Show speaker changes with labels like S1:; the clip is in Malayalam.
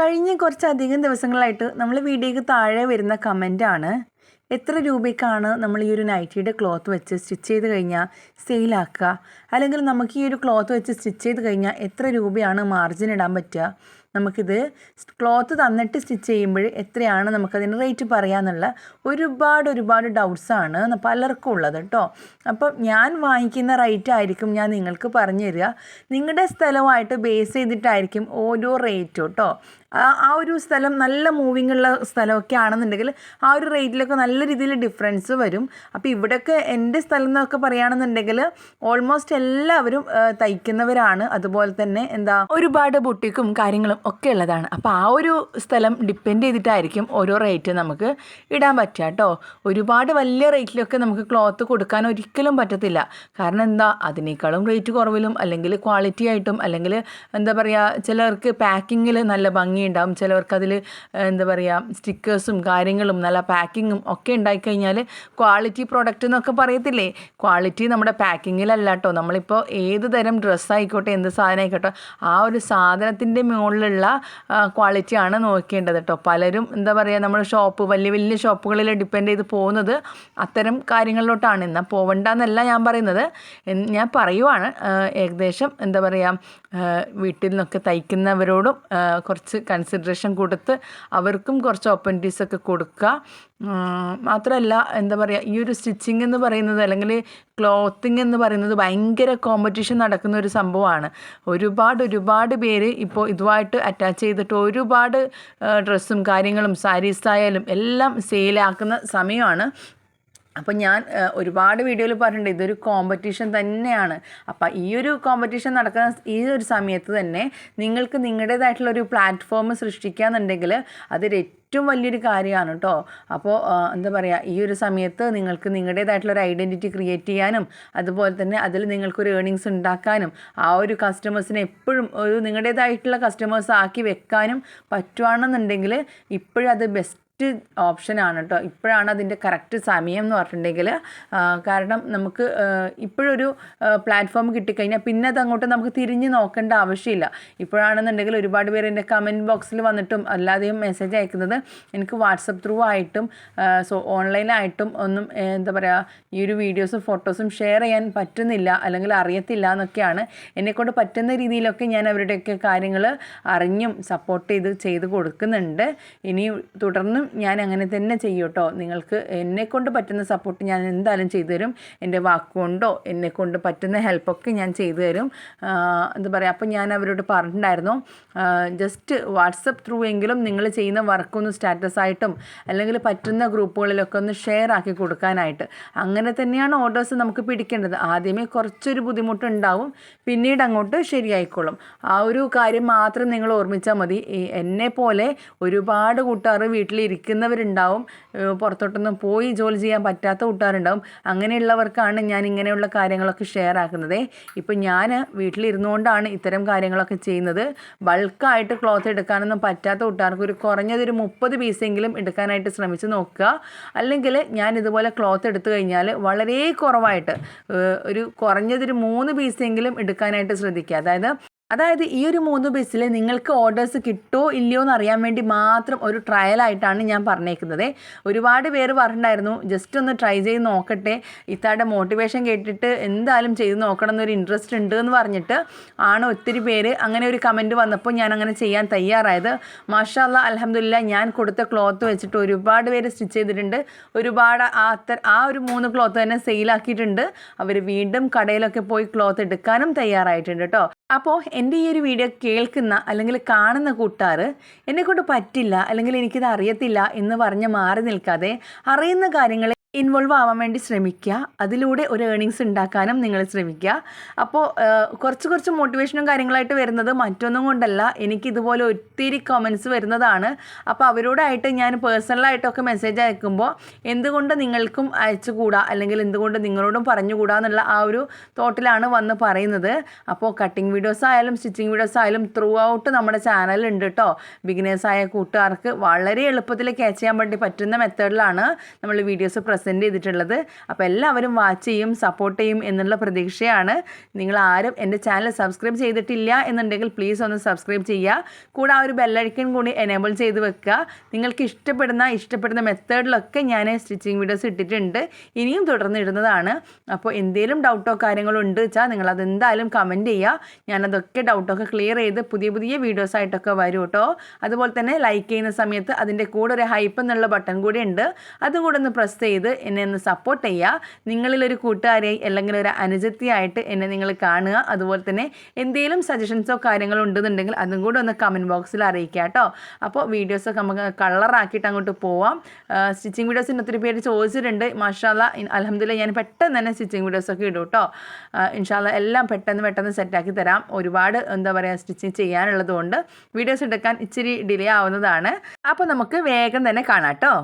S1: കഴിഞ്ഞ കുറച്ചധികം ദിവസങ്ങളായിട്ട് നമ്മൾ വീഡിയോയ്ക്ക് താഴെ വരുന്ന കമന്റാണ് എത്ര രൂപയ്ക്കാണ് നമ്മൾ ഈ ഒരു നൈറ്റിയുടെ ക്ലോത്ത് വെച്ച് സ്റ്റിച്ച് ചെയ്ത് കഴിഞ്ഞാൽ സെയിലാക്കുക അല്ലെങ്കിൽ നമുക്ക് ഈ ഒരു ക്ലോത്ത് വെച്ച് സ്റ്റിച്ച് ചെയ്ത് കഴിഞ്ഞാൽ എത്ര രൂപയാണ് മാർജിൻ ഇടാൻ പറ്റുക? നമുക്കിത് ക്ലോത്ത് തന്നിട്ട് സ്റ്റിച്ച് ചെയ്യുമ്പോൾ എത്രയാണ് നമുക്കതിന് റേറ്റ് പറയാമെന്നുള്ള ഒരുപാട് ഒരുപാട് ഡൗട്ട്സാണ് പലർക്കും ഉള്ളത് കേട്ടോ അപ്പം ഞാൻ വാങ്ങിക്കുന്ന റേറ്റ് ആയിരിക്കും ഞാൻ നിങ്ങൾക്ക് പറഞ്ഞു തരിക. നിങ്ങളുടെ സ്ഥലമായിട്ട് ബേസ് ചെയ്തിട്ടായിരിക്കും ഓരോ റേറ്റും കേട്ടോ ആ ഒരു സ്ഥലം നല്ല മൂവിങ് ഉള്ള സ്ഥലമൊക്കെ ആണെന്നുണ്ടെങ്കിൽ ആ ഒരു റേറ്റിലൊക്കെ നല്ല രീതിയിൽ ഡിഫറൻസ് വരും. അപ്പോൾ ഇവിടെയൊക്കെ എന്റെ സ്ഥലം എന്നൊക്കെ പറയുകയാണെന്നുണ്ടെങ്കിൽ ഓൾമോസ്റ്റ് എല്ലാവരും തയ്ക്കുന്നവരാണ്. അതുപോലെ തന്നെ എന്താ ഒരുപാട് ബുട്ടിക്കും കാര്യങ്ങളും ഒക്കെ ഉള്ളതാണ്. അപ്പോൾ ആ ഒരു സ്ഥലം ഡിപ്പെൻഡ് ചെയ്തിട്ടായിരിക്കും ഓരോ റേറ്റ് നമുക്ക് ഇടാൻ പറ്റുക കേട്ടോ. ഒരുപാട് വലിയ റേറ്റിലൊക്കെ നമുക്ക് ക്ലോത്ത് കൊടുക്കാൻ ഒരിക്കലും പറ്റത്തില്ല. കാരണം എന്താ? അതിനേക്കാളും റേറ്റ് കുറവിലും അല്ലെങ്കിൽ ക്വാളിറ്റി ആയിട്ടും അല്ലെങ്കിൽ എന്താ പറയുക ചിലർക്ക് പാക്കിങ്ങിൽ നല്ല ഭംഗിയുണ്ടാവും ചിലവർക്ക് അതിൽ എന്താ പറയുക സ്റ്റിക്കേഴ്സും കാര്യങ്ങളും നല്ല പാക്കിങ്ങും ഒക്കെ ഉണ്ടായിക്കഴിഞ്ഞാൽ ക്വാളിറ്റി പ്രൊഡക്റ്റ് എന്നൊക്കെ പറയത്തില്ലേ? ക്വാളിറ്റി നമ്മുടെ പാക്കിങ്ങിലല്ല കേട്ടോ. നമ്മളിപ്പോൾ ഏത് തരം ഡ്രസ്സായിക്കോട്ടെ എന്ത് സാധനം ആയിക്കോട്ടെ ആ ഒരു സാധനത്തിന്റെ മുകളിലുള്ള ക്വാളിറ്റിയാണ് നോക്കേണ്ടത് കേട്ടോ പലരും എന്താ പറയുക നമ്മൾ ഷോപ്പ് വലിയ വലിയ ഷോപ്പുകളിൽ ഡിപ്പെൻഡ് ചെയ്ത് പോകുന്നത് അത്തരം കാര്യങ്ങളിലോട്ടാണ്. എന്നാൽ പോവണ്ടെന്നല്ല ഞാൻ പറയുന്നത്. ഞാൻ പറയുവാണ് ഏകദേശം എന്താ പറയുക വീട്ടിൽ നിന്നൊക്കെ തയ്ക്കുന്നവരോടും കുറച്ച് കൺസിഡറേഷൻ കൊടുത്ത് അവർക്കും കുറച്ച് ഓപ്പർച്യൂണിറ്റീസ് ഒക്കെ കൊടുക്കുക മാത്രമല്ല എന്താ പറയുക ഈ ഒരു സ്റ്റിച്ചിങ് എന്ന് പറയുന്നത് അല്ലെങ്കിൽ ക്ലോത്തിങ് എന്ന് പറയുന്നത് ഭയങ്കര കോമ്പറ്റീഷൻ നടക്കുന്ന ഒരു സംഭവമാണ്. ഒരുപാട് ഒരുപാട് പേര് ഇപ്പോൾ ഇതുമായിട്ട് അറ്റാച്ച് ചെയ്തിട്ട് ഒരുപാട് ഡ്രസ്സും കാര്യങ്ങളും സാരീസ് ആയാലും എല്ലാം സെയിലാക്കുന്ന സമയമാണ്. അപ്പം ഞാൻ ഒരുപാട് വീഡിയോയിൽ പറഞ്ഞിട്ടുണ്ട് ഇതൊരു കോമ്പറ്റീഷൻ തന്നെയാണ്. അപ്പം ഈ ഒരു കോമ്പറ്റീഷൻ നടക്കുന്ന ഈ ഒരു സമയത്ത് തന്നെ നിങ്ങൾക്ക് നിങ്ങളുടേതായിട്ടുള്ള ഒരു പ്ലാറ്റ്ഫോം സൃഷ്ടിക്കുകയെന്നുണ്ടെങ്കിൽ അതൊരു ഏറ്റവും വലിയൊരു കാര്യമാണ് കേട്ടോ അപ്പോൾ എന്താ പറയുക ഈ ഒരു സമയത്ത് നിങ്ങൾക്ക് നിങ്ങളുടേതായിട്ടുള്ള ഒരു ഐഡന്റിറ്റി ക്രിയേറ്റ് ചെയ്യാനും അതുപോലെ തന്നെ അതിൽ നിങ്ങൾക്കൊരു ഏണിങ്സ് ഉണ്ടാക്കാനും ആ ഒരു കസ്റ്റമേഴ്സിനെ എപ്പോഴും ഒരു നിങ്ങളുടേതായിട്ടുള്ള കസ്റ്റമേഴ്സ് ആക്കി വെക്കാനും പറ്റുവാണെന്നുണ്ടെങ്കിൽ ഇപ്പോഴത് ബെസ്റ്റ് ബെസ്റ്റ് ഓപ്ഷനാണ് കേട്ടോ ഇപ്പോഴാണ് അതിന്റെ കറക്റ്റ് സമയം എന്ന് പറഞ്ഞിട്ടുണ്ടെങ്കിൽ കാരണം നമുക്ക് ഇപ്പോഴൊരു പ്ലാറ്റ്ഫോം കിട്ടിക്കഴിഞ്ഞാൽ പിന്നെ അത് അങ്ങോട്ട് നമുക്ക് തിരിഞ്ഞ് നോക്കേണ്ട ആവശ്യമില്ല. ഇപ്പോഴാണെന്നുണ്ടെങ്കിൽ ഒരുപാട് പേര് എന്റെ കമന്റ് ബോക്സിൽ വന്നിട്ടും അല്ലാതെയും മെസ്സേജ് അയക്കുന്നത് എനിക്ക് വാട്സപ്പ് ത്രൂ ആയിട്ടും സോ ഓൺലൈനായിട്ടും ഒന്നും എന്താ പറയുക ഈ ഒരു വീഡിയോസും ഫോട്ടോസും ഷെയർ ചെയ്യാൻ പറ്റുന്നില്ല അല്ലെങ്കിൽ അറിയത്തില്ല എന്നൊക്കെയാണ് എന്നെക്കൊണ്ട് പറ്റുന്ന രീതിയിലൊക്കെ ഞാൻ അവരുടെയൊക്കെ കാര്യങ്ങൾ അറിഞ്ഞും സപ്പോർട്ട് ചെയ്ത് ചെയ്ത് കൊടുക്കുന്നുണ്ട്. ഇനി തുടർന്നും ഞാൻ അങ്ങനെ തന്നെ ചെയ്യും കേട്ടോ നിങ്ങൾക്ക് എന്നെക്കൊണ്ട് പറ്റുന്ന സപ്പോർട്ട് ഞാൻ എന്തായാലും ചെയ്തു തരും എന്റെ വാക്കുകൊണ്ടോ എന്നെക്കൊണ്ട് പറ്റുന്ന ഹെൽപ്പൊക്കെ ഞാൻ ചെയ്തു തരും എന്താ പറയുക അപ്പം ഞാൻ അവരോട് പറഞ്ഞിട്ടുണ്ടായിരുന്നു. ജസ്റ്റ് വാട്സപ്പ് ത്രൂ എങ്കിലും നിങ്ങൾ ചെയ്യുന്ന വർക്കൊന്ന് സ്റ്റാറ്റസ് ആയിട്ടും അല്ലെങ്കിൽ പറ്റുന്ന ഗ്രൂപ്പുകളിലൊക്കെ ഒന്ന് ഷെയർ ആക്കി കൊടുക്കാനായിട്ട്. അങ്ങനെ തന്നെയാണ് ഓർഡേഴ്സ് നമുക്ക് പിടിക്കേണ്ടത്. ആദ്യമേ കുറച്ചൊരു ബുദ്ധിമുട്ടുണ്ടാവും പിന്നീട് അങ്ങോട്ട് ശരിയായിക്കോളും. ആ ഒരു കാര്യം മാത്രം നിങ്ങൾ ഓർമ്മിച്ചാൽ മതി. എന്നെ പോലെ ഒരുപാട് കൂട്ടുകാർ വീട്ടിലിരിക്കുന്നവരുണ്ടാവും ഏഹ് പുറത്തോട്ടൊന്നും പോയി ജോലി ചെയ്യാൻ പറ്റാത്ത കൂട്ടുകാരുണ്ടാവും. അങ്ങനെയുള്ളവർക്കാണ് ഞാൻ ഇങ്ങനെയുള്ള കാര്യങ്ങളൊക്കെ ഷെയർ ആക്കുന്നത്. ഇപ്പം ഞാൻ വീട്ടിലിരുന്നുകൊണ്ടാണ് ഇത്തരം കാര്യങ്ങളൊക്കെ ചെയ്യുന്നത്. ബൾക്കായിട്ട് ക്ലോത്ത് എടുക്കാനൊന്നും പറ്റാത്ത കൂട്ടുകാർക്ക് ഒരു കുറഞ്ഞതൊരു മുപ്പത് പീസെങ്കിലും എടുക്കാനായിട്ട് ശ്രമിച്ച് നോക്കുക. അല്ലെങ്കിൽ ഞാൻ ഇതുപോലെ ക്ലോത്ത് എടുത്തു കഴിഞ്ഞാൽ വളരെ കുറവായിട്ട് ഒരു കുറഞ്ഞതൊരു മൂന്ന് പീസെങ്കിലും എടുക്കാനായിട്ട് ശ്രദ്ധിക്കുക. അതായത് അതായത് ഈ ഒരു മൂന്ന് ബസ്സിൽ നിങ്ങൾക്ക് ഓർഡേഴ്സ് കിട്ടുമോ ഇല്ലയോ എന്ന് അറിയാൻ വേണ്ടി മാത്രം ഒരു ട്രയൽ ആയിട്ടാണ് ഞാൻ പറഞ്ഞേക്കുന്നത്. ഒരുപാട് പേര് പറഞ്ഞിട്ടുണ്ടായിരുന്നു ജസ്റ്റ് ഒന്ന് ട്രൈ ചെയ്ത് നോക്കട്ടെ. ഇത്താടെ മോട്ടിവേഷൻ കേട്ടിട്ട് എന്തായാലും ചെയ്ത് നോക്കണം എന്നൊരു ഇൻട്രസ്റ്റ് ഉണ്ട് എന്ന് പറഞ്ഞിട്ട് ആണ് ഒത്തിരി പേര് അങ്ങനെ ഒരു കമന്റ് വന്നപ്പോൾ ഞാൻ അങ്ങനെ ചെയ്യാൻ തയ്യാറായത്. മാഷാല്ല അലഹമില്ല ഞാൻ കൊടുത്ത ക്ലോത്ത് വെച്ചിട്ട് ഒരുപാട് പേര് സ്റ്റിച്ച് ചെയ്തിട്ടുണ്ട്. ഒരുപാട് ആ ആ ഒരു മൂന്ന് ക്ലോത്ത് തന്നെ സെയിലാക്കിയിട്ടുണ്ട് അവർ വീണ്ടും കടയിലൊക്കെ പോയി ക്ലോത്ത് എടുക്കാനും തയ്യാറായിട്ടുണ്ട് കേട്ടോ അപ്പോൾ എന്റെ ഈ ഒരു വീഡിയോ കേൾക്കുന്ന അല്ലെങ്കിൽ കാണുന്ന കൂട്ടുകാർ എന്നെക്കൊണ്ട് പറ്റില്ല അല്ലെങ്കിൽ എനിക്കിത് അറിയത്തില്ല എന്ന് പറഞ്ഞ് മാറി നിൽക്കാതെ അറിയുന്ന കാര്യങ്ങൾ ഇൻവോൾവ് ആവാൻ വേണ്ടി ശ്രമിക്കുക. അതിലൂടെ ഒരു ഏണിങ്സ് ഉണ്ടാക്കാനും നിങ്ങൾ ശ്രമിക്കുക. അപ്പോൾ കുറച്ച് കുറച്ച് മോട്ടിവേഷനും കാര്യങ്ങളായിട്ട് വരുന്നത് മറ്റൊന്നും കൊണ്ടല്ല. എനിക്ക് ഇതുപോലെ ഒത്തിരി കമൻസ് വരുന്നതാണ്. അപ്പോൾ അവരോടായിട്ട് ഞാൻ പേഴ്സണലായിട്ടൊക്കെ മെസ്സേജ് അയക്കുമ്പോൾ എന്തുകൊണ്ട് നിങ്ങൾക്കും അയച്ചുകൂടാ? അല്ലെങ്കിൽ എന്തുകൊണ്ട് നിങ്ങളോടും പറഞ്ഞുകൂടാ? എന്നുള്ള ആ ഒരു തോട്ടിലാണ് വന്ന് പറയുന്നത്. അപ്പോൾ കട്ടിങ് വീഡിയോസ് ആയാലും സ്റ്റിച്ചിങ് വീഡിയോസ് ആയാലും ത്രൂ ഔട്ട് നമ്മുടെ ചാനലുണ്ട് കേട്ടോ ബിഗിനേഴ്സായ കൂട്ടുകാർക്ക് വളരെ എളുപ്പത്തിൽ ക്യാച്ച് ചെയ്യാൻ വേണ്ടി പറ്റുന്ന മെത്തേഡിലാണ് നമ്മൾ വീഡിയോസ് പ്രസന്റ് ചെയ്തിട്ടുള്ളത്. അപ്പോൾ എല്ലാവരും വാച്ച് ചെയ്യും സപ്പോർട്ട് ചെയ്യും എന്നുള്ള പ്രതീക്ഷയാണ്. നിങ്ങൾ ആരും എന്റെ ചാനൽ സബ്സ്ക്രൈബ് ചെയ്തിട്ടില്ല എന്നുണ്ടെങ്കിൽ പ്ലീസ് ഒന്ന് സബ്സ്ക്രൈബ് ചെയ്യുക. കൂടെ ആ ഒരു ബെല്ലഴിക്കൻ കൂടി എനേബിൾ ചെയ്ത് വെക്കുക. നിങ്ങൾക്ക് ഇഷ്ടപ്പെടുന്ന ഇഷ്ടപ്പെടുന്ന മെത്തേഡിലൊക്കെ ഞാൻ സ്റ്റിച്ചിങ് വീഡിയോസ് ഇട്ടിട്ടുണ്ട്. ഇനിയും തുടർന്ന് ഇടുന്നതാണ് അപ്പോൾ എന്തെങ്കിലും ഡൗട്ടോ കാര്യങ്ങളോ ഉണ്ട് വെച്ചാൽ നിങ്ങൾ അതെന്തായാലും കമന്റ് ചെയ്യുക. ഞാനതൊക്കെ ഡൗട്ടൊക്കെ ക്ലിയർ ചെയ്ത് പുതിയ പുതിയ വീഡിയോസ് ആയിട്ടൊക്കെ വരും കേട്ടോ അതുപോലെ തന്നെ ലൈക്ക് ചെയ്യുന്ന സമയത്ത് അതിന്റെ കൂടെ ഒരു ഹൈപ്പ് എന്നുള്ള ബട്ടൺ കൂടി ഉണ്ട്. അതും കൂടെ ഒന്ന് പ്രസ് ചെയ്ത് എന്നെ ഒന്ന് സപ്പോർട്ട് ചെയ്യുക. നിങ്ങളിലൊരു കൂട്ടുകാരെ അല്ലെങ്കിൽ ഒരു അനുജത്തിയായിട്ട് എന്നെ നിങ്ങൾ കാണുക. അതുപോലെ തന്നെ എന്തെങ്കിലും സജഷൻസോ കാര്യങ്ങളോ ഉണ്ടെന്നുണ്ടെങ്കിൽ അതും കൂടെ ഒന്ന് കമന്റ് ബോക്സിൽ അറിയിക്കുക കേട്ടോ. അപ്പോൾ വീഡിയോസൊക്കെ നമുക്ക് കളറാക്കിയിട്ട് അങ്ങോട്ട് പോവാം. സ്റ്റിച്ചിങ് വീഡിയോസിന് ഒത്തിരി പേര് ചോദിച്ചിട്ടുണ്ട്. മാഷാല്ല അലഹമ്മദില്ല ഞാൻ പെട്ടെന്ന് തന്നെ സ്റ്റിച്ചിങ് വീഡിയോസൊക്കെ ഇടും കേട്ടോ. ഇൻഷാല്ല എല്ലാം പെട്ടെന്ന് പെട്ടെന്ന് സെറ്റാക്കി തരാം. ഒരുപാട് എന്താ പറയുക സ്റ്റിച്ചിങ് ചെയ്യാനുള്ളതുകൊണ്ട് വീഡിയോസ് എടുക്കാൻ ഇച്ചിരി ഡിലേ ആവുന്നതാണ്. അപ്പോൾ നമുക്ക് വേഗം തന്നെ കാണാം കേട്ടോ.